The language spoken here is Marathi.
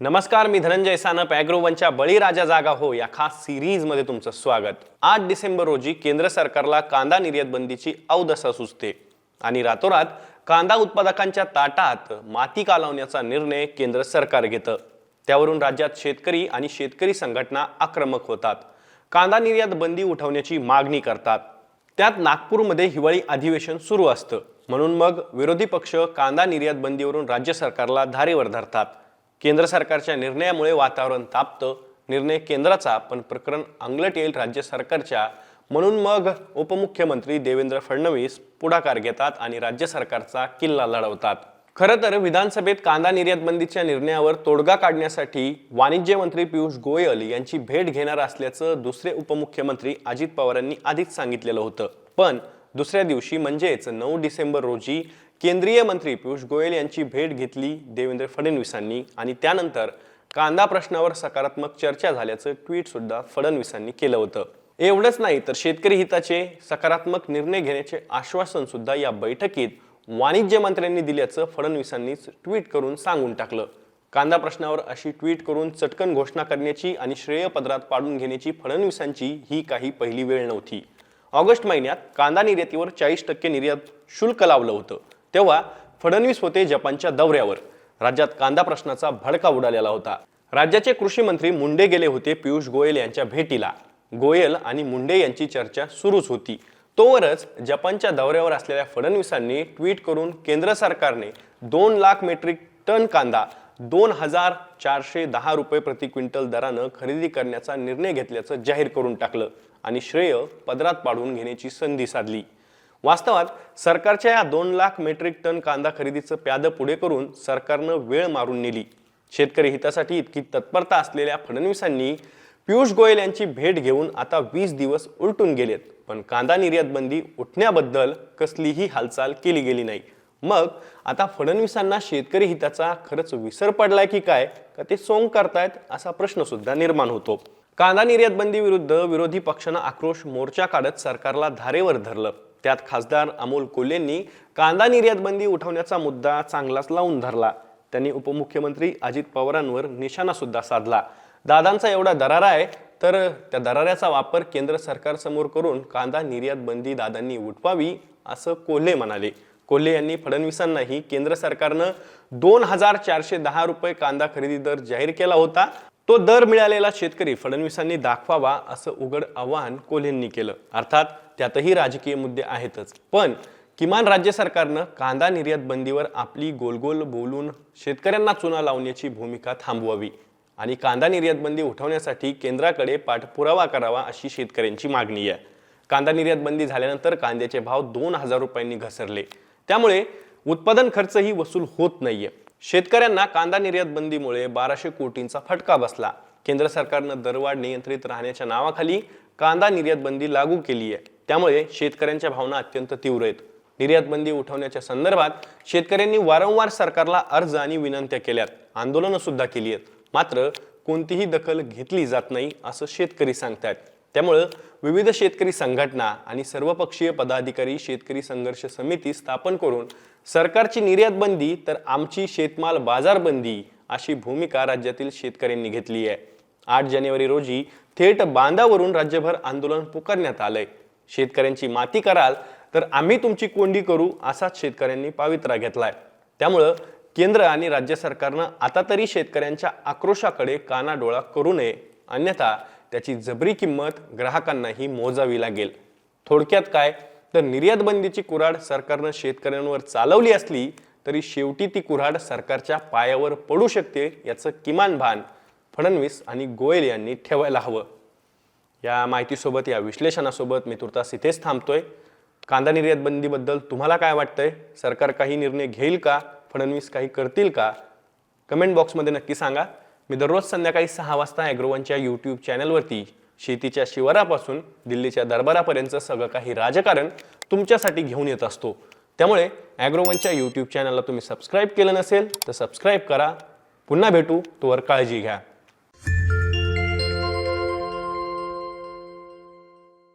नमस्कार मी धनंजय सानप ॲग्रोवनच्या बळीराजा जागा हो या खास सिरीजमध्ये तुमचं स्वागत. आठ डिसेंबर रोजी केंद्र सरकारला कांदा निर्यात बंदीची अवदशा सुचते. आणि रातोरात कांदा उत्पादकांच्या ताटात माती कालवण्याचा निर्णय केंद्र सरकार घेतं. त्यावरून राज्यात शेतकरी आणि शेतकरी संघटना आक्रमक होतात. कांदा निर्यात बंदी उठवण्याची मागणी करतात. त्यात नागपूरमध्ये हिवाळी अधिवेशन सुरू असतं. म्हणून मग विरोधी पक्ष कांदा निर्यात बंदीवरून राज्य सरकारला धारेवर धरतात. केंद्र सरकारच्या निर्णयामुळे वातावरण तापतं. निर्णय केंद्राचा पण प्रकरण अंगलट येईल राज्य सरकारच्या. म्हणून मग उपमुख्यमंत्री देवेंद्र फडणवीस पुढाकार घेतात आणि राज्य सरकारचा किल्ला लढवतात. खरं तर विधानसभेत कांदा निर्यात बंदीच्या निर्णयावर तोडगा काढण्यासाठी वाणिज्य मंत्री पियुष गोयल यांची भेट घेणार असल्याचं दुसरे उपमुख्यमंत्री अजित पवारांनी आधीच सांगितलेलं होतं. पण दुसऱ्या दिवशी म्हणजेच नऊ डिसेंबर रोजी केंद्रीय मंत्री पियुष गोयल यांची भेट घेतली देवेंद्र फडणवीसांनी आणि त्यानंतर कांदा प्रश्नावर सकारात्मक चर्चा झाल्याचं ट्विट सुद्धा फडणवीसांनी केलं होतं. एवढंच नाही तर शेतकरी हिताचे सकारात्मक निर्णय घेण्याचे आश्वासन सुद्धा या बैठकीत वाणिज्य मंत्र्यांनी दिल्याचं फडणवीसांनीच ट्विट करून सांगून टाकलं. कांदा प्रश्नावर अशी ट्विट करून चटकन घोषणा करण्याची आणि श्रेय पदरात पाडून घेण्याची फडणवीसांची ही काही पहिली वेळ नव्हती. ऑगस्ट महिन्यात कांदा निर्यातीवर चाळीस टक्के निर्यात शुल्क लावलं होतं. तेव्हा फडणवीस होते जपानच्या दौऱ्यावर. राज्यात कांदा प्रश्नाचा भडका उडालेला होता. राज्याचे कृषी मंत्री मुंडे गेले होते पियुष गोयल यांच्या भेटीला. गोयल आणि मुंडे यांची चर्चा सुरूच होती. तोवरच जपानच्या दौऱ्यावर असलेल्या फडणवीसांनी ट्विट करून केंद्र सरकारने दोन लाख मेट्रिक टन कांदा दोन हजार चारशे दहा रुपये प्रति क्विंटल दरानं खरेदी करण्याचा निर्णय घेतल्याचं जाहीर करून टाकलं आणि श्रेय पदरात पाडून घेण्याची संधी साधली. वास्तवात सरकारच्या या दोन लाख मेट्रिक टन कांदा खरेदीचं प्यादं पुढे करून सरकारनं वेळ मारून नेली. शेतकरी हितासाठी इतकी तत्परता असलेल्या फडणवीसांनी पियुष गोयल यांची भेट घेऊन आता वीस दिवस उलटून गेलेत पण कांदा निर्यात बंदी उठण्याबद्दल कसलीही हालचाल केली गेली नाही. मग आता फडणवीसांना शेतकरी हिताचा खरंच विसर पडलाय की काय? का ते सोंग करतायत असा प्रश्न सुद्धा निर्माण होतो. कांदा निर्यात बंदी विरुद्ध विरोधी पक्षानं आक्रोश मोर्चा काढत सरकारला धारेवर धरलं. त्यात खासदार अमोल कोल्हेंनी कांदा निर्यात बंदी उठवण्याचा मुद्दा चांगलाच लावून धरला. त्यांनी उपमुख्यमंत्री अजित पवारांवर निशाणा सुद्धा साधला. दादांचा एवढा दरारा आहे तर त्या दराऱ्याचा वापर केंद्र सरकारसमोर करून कांदा निर्यात बंदी दादांनी उठवावी असं कोल्हे म्हणाले. कोल्हे यांनी फडणवीसांनाही केंद्र सरकारनं दोन हजार चारशे दहा रुपये कांदा खरेदी दर जाहीर केला होता. तो दर मिळालेला शेतकरी फडणवीसांनी दाखवावा असं उघड आवाहन कोल्हेंनी केलं. अर्थात त्यातही राजकीय मुद्दे आहेतच. पण किमान राज्य सरकारनं कांदा निर्यात बंदीवर आपली गोलगोल बोलून शेतकऱ्यांना चुना लावण्याची भूमिका थांबवावी आणि कांदा निर्यात बंदी उठवण्यासाठी केंद्राकडे पाठपुरावा करावा अशी शेतकऱ्यांची मागणी आहे. कांदा निर्यात बंदी झाल्यानंतर कांद्याचे भाव दोन हजार रुपयांनी घसरले. त्यामुळे उत्पादन खर्चही वसूल होत नाहीये. शेतकऱ्यांना कांदा निर्यात बंदीमुळे बाराशे कोटींचा फटका बसला. केंद्र सरकारनं दरवाढ नियंत्रित राहण्याच्या नावाखाली कांदा निर्यात बंदी लागू केली आहे त्यामुळे शेतकऱ्यांच्या भावना अत्यंत तीव्र आहेत. निर्यात बंदी उठवण्याच्या संदर्भात शेतकऱ्यांनी वारंवार सरकारला अर्ज आणि विनंत्या केल्यात. आंदोलनं सुद्धा केली आहेत मात्र कोणतीही दखल घेतली जात नाही असं शेतकरी सांगतात त्यामुळं विविध शेतकरी संघटना आणि सर्वपक्षीय पदाधिकारी शेतकरी संघर्ष समिती स्थापन करून सरकारची निर्यात बंदी तर आमची शेतमाल बाजार बंदी अशी भूमिका राज्यातील शेतकऱ्यांनी घेतली आहे. आठ जानेवारी रोजी थेट बांधावरून राज्यभर आंदोलन पुकारण्यात आलंय. शेतकऱ्यांची माती कराल तर आम्ही तुमची कोंडी करू असाच शेतकऱ्यांनी पावित्रा घेतलाय. त्यामुळं केंद्र आणि राज्य सरकारनं आता तरी शेतकऱ्यांच्या आक्रोशाकडे कानाडोळा करू नये. अन्यथा त्याची जबरी किंमत ग्राहकांनाही मोजावी लागेल थोडक्यात काय? तर निर्यात बंदीची कुऱ्हाड सरकारनं शेतकऱ्यांवर चालवली असली तरी शेवटी ती कुऱ्हाड सरकारच्या पायावर पडू शकते याचं किमान भान फडणवीस आणि गोयल यांनी ठेवायला हवं. या माहितीसोबत या विश्लेषणासोबत मी तुर्तास इथेच थांबतोय. कांदा निर्यात बंदीबद्दल तुम्हाला काय वाटतंय? सरकार काही निर्णय घेईल का? फडणवीस काही करतील का? कमेंट बॉक्समध्ये नक्की सांगा. मी दररोज संध्याकाळी सहा वाजता ॲग्रोवनच्या यूट्यूब चॅनलवरती शेतीच्या शिवारापासून दिल्लीच्या दरबारापर्यंत सगळं काही राजकारण तुमच्यासाठी घेऊन येत असतो. त्यामुळे ॲग्रोवनच्या यूट्यूब चॅनलला तुम्ही सबस्क्राईब केलं नसेल तर सबस्क्राईब करा. पुन्हा भेटू तोवर काळजी घ्या.